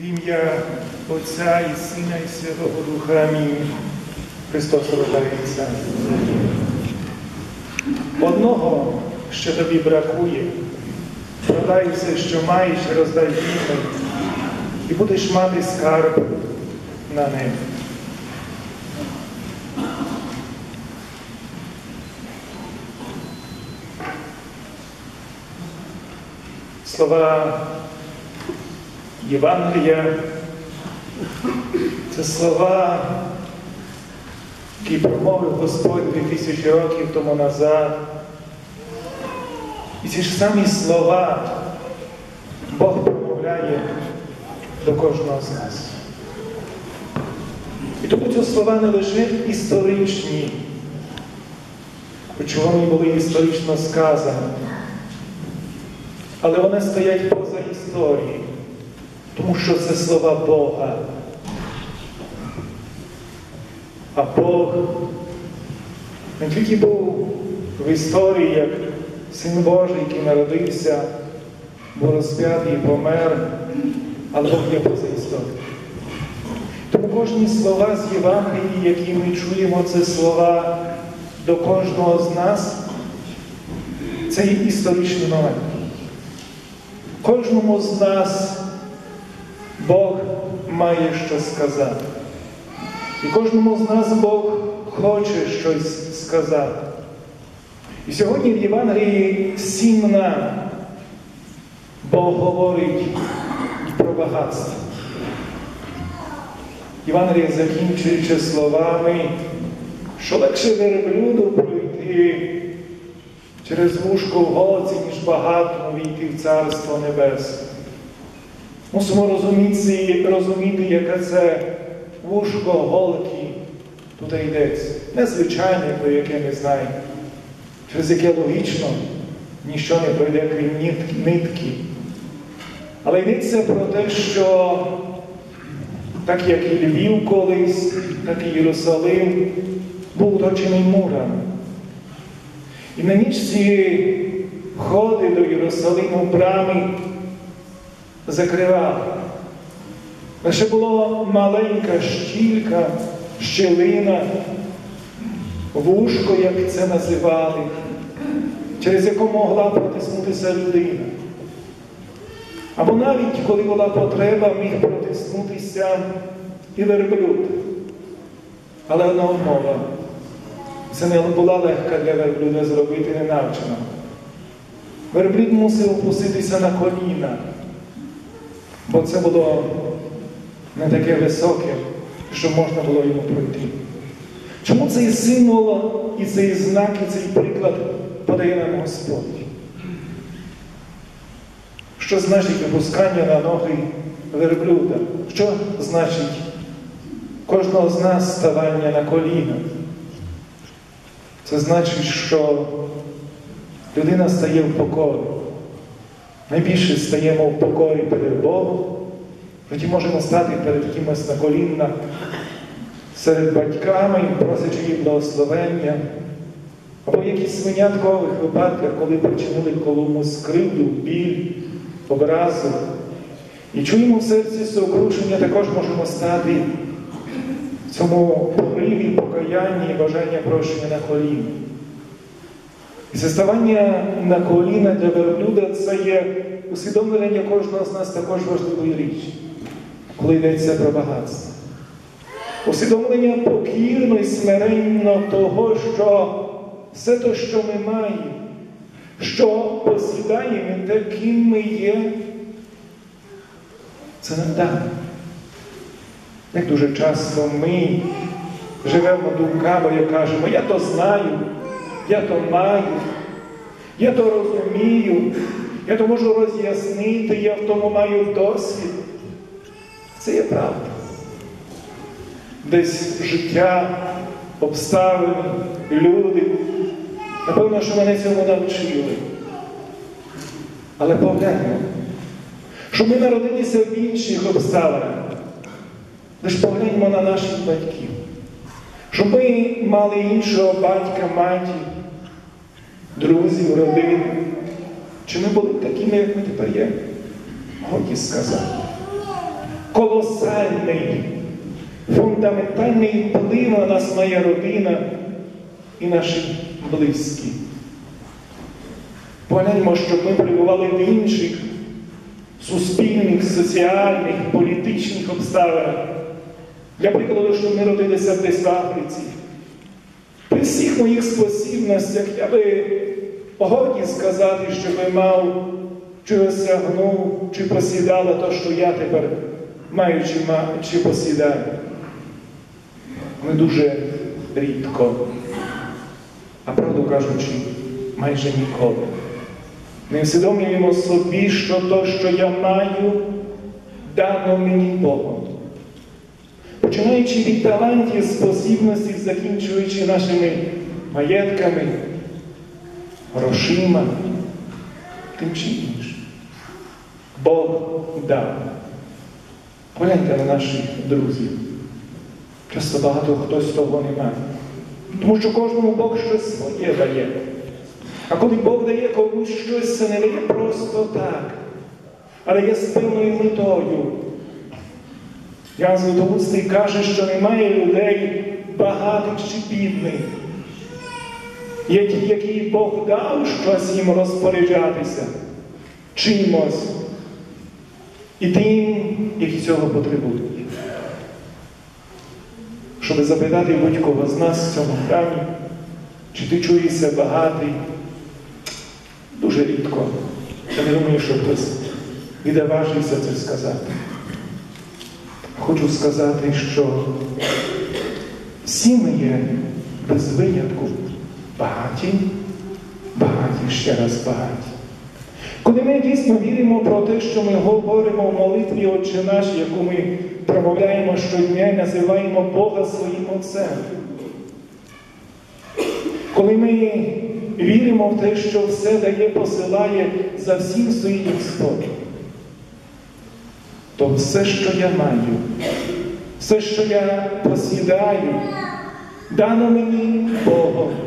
В ім'я Отця і Сина, і Святого Духа. Амінь. Христос родається. Одного, що тобі бракує, продай все, що маєш, роздай бідним, і будеш мати скарб на небі. Слова Євангелія це слова, які промовив Господь 2000 років тому назад. І ці ж самі слова Бог промовляє до кожного з нас. І тому ці слова не лише історичні, хоч вони були історично сказані, але вони стоять поза історією, тому що це слова Бога. А Бог не тільки був в історії, як Син Божий, який народився, був розп'ятий і помер, але Бог є поза історією. Тому кожні слова з Євангелії, які ми чуємо, це слова до кожного з нас, це є історичний момент. Кожному з нас Бог має що сказати. І кожному з нас Бог хоче щось сказати. І сьогодні в Євангелії всім нам Бог говорить про багатство. Євангеліє закінчуючи словами, що легше верблюду пройти через вушко в голці, ніж багато війти в Царство Небесне. Мусимо розуміти, розуміти, яке це вушко голки тут йдеться. Незвичайне, про яке ми знаємо, через яке логічно ніщо не пройде крім нитки. Але йдеться про те, що так як і Львів колись, так і Єрусалим був оточений мурами. І на нічці ходи до Єрусалиму брами закривали. Лише була маленька щілька, щелина, вушко, як це називали, через яку могла протиснутися людина. Або навіть, коли була потреба, міг протиснутися і верблюд. Але одна умова. Це не була легка для верблюда зробити ненавчено. Верблюд мусив опуститися на коліна, бо це було не таке високе, що можна було йому пройти. Чому цей символ і цей знак, і цей приклад подає нам Господь? Що значить опускання на ноги верблюда? Що значить кожного з нас ставання на коліна? Це значить, що людина стає в покорі. Найбільше стаємо в покорі перед Богом, тоді можемо стати перед кимось на колінна, серед батьками, просячи їх благословення, або в якихось виняткових випадках, коли причинили комусь кривду, біль, образу. І чуємо в серці сокрушення, також можемо стати в цьому пориві, покаянні і бажання прощення на коліна. І заставання на коліна для верблюда це є усвідомлення кожного з нас також важливої річі, коли йдеться про багатство. Усвідомлення покірно і смиренно того, що все те, що ми маємо, що посідаємо, те, ким ми є, це нам дано. Як дуже часто ми живемо думками і кажемо, я то знаю, я то маю, я то розумію, я то можу роз'яснити, я в тому маю досвід. Це є правда. Десь життя, обставини, люди, напевно, що мене цьому навчили. Але погляньмо, що ми народилися в інших обставинах. Лише погляньмо на наших батьків. Щоб ми мали іншого батька, матір, друзів, родину. Чи ми були такими, як ми тепер є? Годі сказати. колосальний, фундаментальний вплив на нас має родина і наші близькі. Погляньмо, щоб ми перебували в інших суспільних, соціальних, політичних обставинах. Для прикладу, щоб ми родилися десь в Африці. При всіх моїх спосібностях я би годі сказати, щоб мав чи осягнув, чи посідала то, що я тепер маю, чи, маю, чи посідаю. Ми дуже рідко, а правду кажучи, майже ніколи. Не усвідомлюємо собі, що то, що я маю, дано мені Богом. Починаючи від талантів, спосібностей, закінчуючи нашими маєтками, грошима, тим чи іншим. Бог дав. Погляньте на наших друзів. Часто багато хтось того не має. Тому що кожному Бог щось своє дає. А коли Бог дає комусь щось, це не дає просто так, але є з певною метою. Ян Златоустий каже, що немає людей багатих чи бідних. Які Бог дав щось їм розпоряджатися чимось і тим, які цього потребують. Щоб запитати будь-кого з нас в цьому храмі, чи ти чуєшся багатий, дуже рідко. Я не думаю, що хтось відважився це сказати. Хочу сказати, що всі ми є без винятку багаті, багаті ще раз багаті. Коли ми дійсно віримо про те, що ми говоримо в молитві Отче наш, яку ми промовляємо щодня і називаємо Бога своїм Отцем. Коли ми віримо в те, що все дає, посилає за всім стоїть Господь, то все, що я маю, все, що я посідаю, дано мені Богом.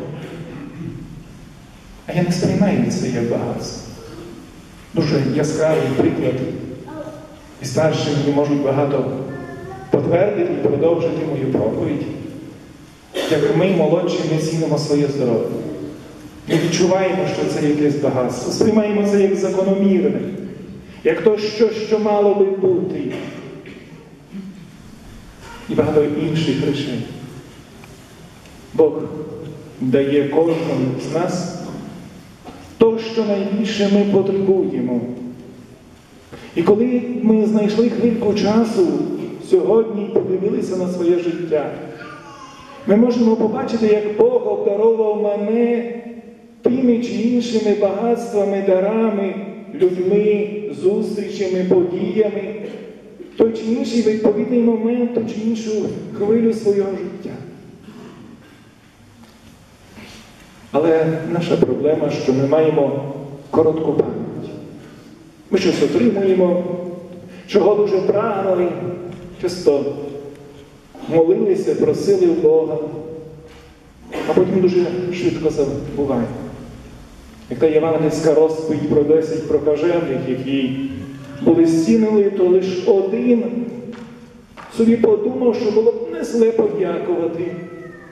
А я не сприймаю це як багатство. Дуже яскравий приклад. І старші мені можуть багато потвердити і продовжити мою проповідь. Як ми, молодші, не цінимо своє здоров'я. Ми відчуваємо, що це якесь багатство. Сприймаємо це як закономірне, як то, що, що мало би бути. І багато інших речей. Бог дає кожному з нас то, що найбільше ми потребуємо. І коли ми знайшли хвильку часу сьогодні подивилися на своє життя, ми можемо побачити, як Бог обдаровував мене тими чи іншими багатствами, дарами, людьми, зустрічами, подіями, той чи інший відповідний момент, ту чи іншу хвилю свого життя. Але наша проблема, що ми маємо коротку пам'ять. Ми щось отримуємо, чого дуже прагнули, часто молилися, просили в Бога, а потім дуже швидко забуваємо. Як та євангельська розповідь про 10 прокажених, які були зцінили, то лише один собі подумав, що було б не зле подякувати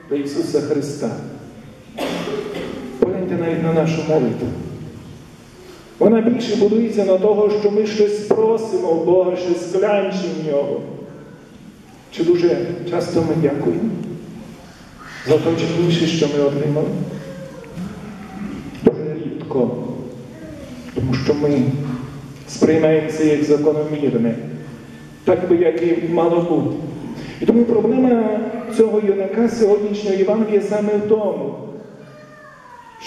до Ісуса Христа. Навіть на нашу молитву. Вона більше будується на того, що ми щось просимо в Бога, щось клянчимо в нього. Чи дуже часто ми дякуємо за те чи інше, що ми отримали? Дуже рідко, тому що ми сприймаємо це як закономірне, так би як і мало бути. І тому проблема цього юнака сьогоднішнього Євангелія саме в тому,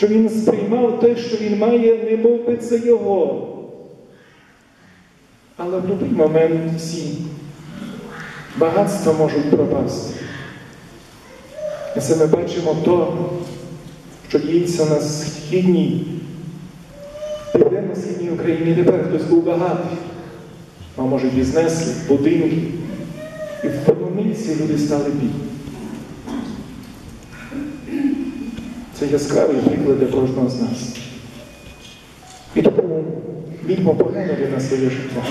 що він сприймав те, що він має, не мов би це його. Але в будь-який момент всі багатства можуть пропасти. І це ми бачимо то, що діється на східній, південно-східній Україні. Тепер хтось був багатий, а може бізнеси, будинки. І в одному люди стали бідні. Це яскравий приклад для кожного з нас. І тому вільмо поглянути на своє життя.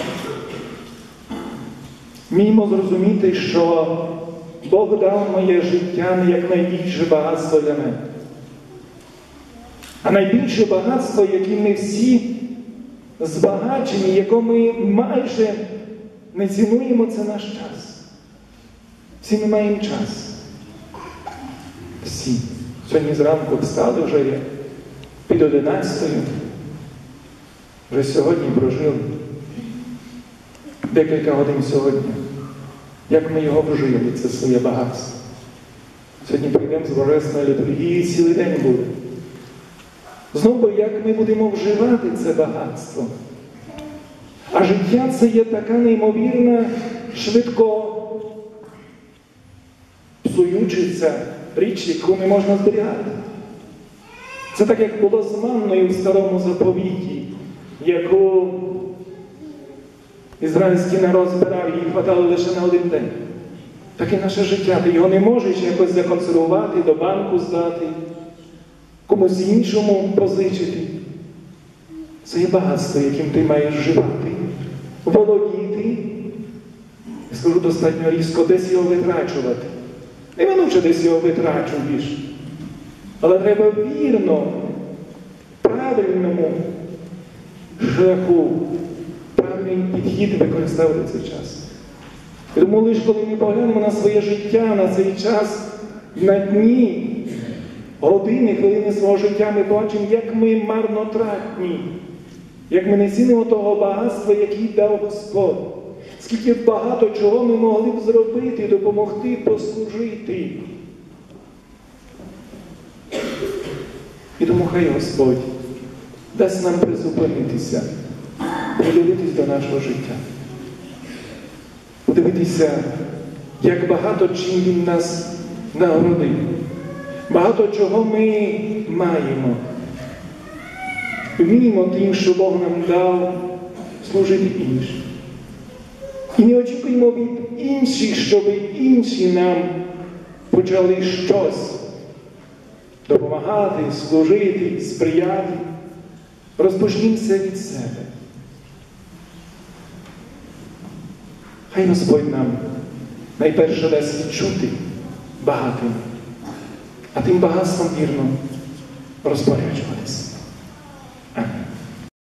Вміємо зрозуміти, що Бог дав моє життя не як найбільше багатство для мене. А найбільше багатство, яким ми всі збагачені, якого ми майже не цінуємо, це наш час. Всі ми маємо час. Всі. Сьогодні зранку встали вже є під одинадцятою. Вже сьогодні прожили декілька годин сьогодні. Як ми його вжили, це своє багатство. Сьогодні прийдемо з Божественної літургії цілий день буде. Знову, як ми будемо вживати це багатство. А життя це є така неймовірна, швидко псуючиця річ, яку не можна зберігати. Це так, як було з манною в старому заповіті, яку ізраїльський народ збирав, її хватало лише на один день. Так і наше життя. Ти його не можеш якось законсервувати, до банку здати, комусь іншому позичити. Це є багатство, яким ти маєш вживати, володіти. Скажу достатньо різко, десь його витрачувати. Неминуче десь його витрачуєш. Але треба вірно, правильному шляху, правильний підхід використовувати цей час. І тому лише коли ми поглянемо на своє життя, на цей час, на дні, години, хвилини свого життя, ми бачимо, як ми марнотратні, як ми не цінимо того багатства, який дав Господь. Скільки багато чого ми могли б зробити, допомогти, послужити. І тому хай Господь дасть нам призупинитися, придивитись до нашого життя, подивитися, як багато чим Він нас нагородив, багато чого ми маємо. Вміємо тим, що Бог нам дав служити іншим. І не очікуємо від інших, щоб інші нам почали щось допомагати, служити, сприяти. Розпочнімо все від себе. Хай Господь нам найперше дасть відчути багатим, а тим багатством вірно розпоряджуватися.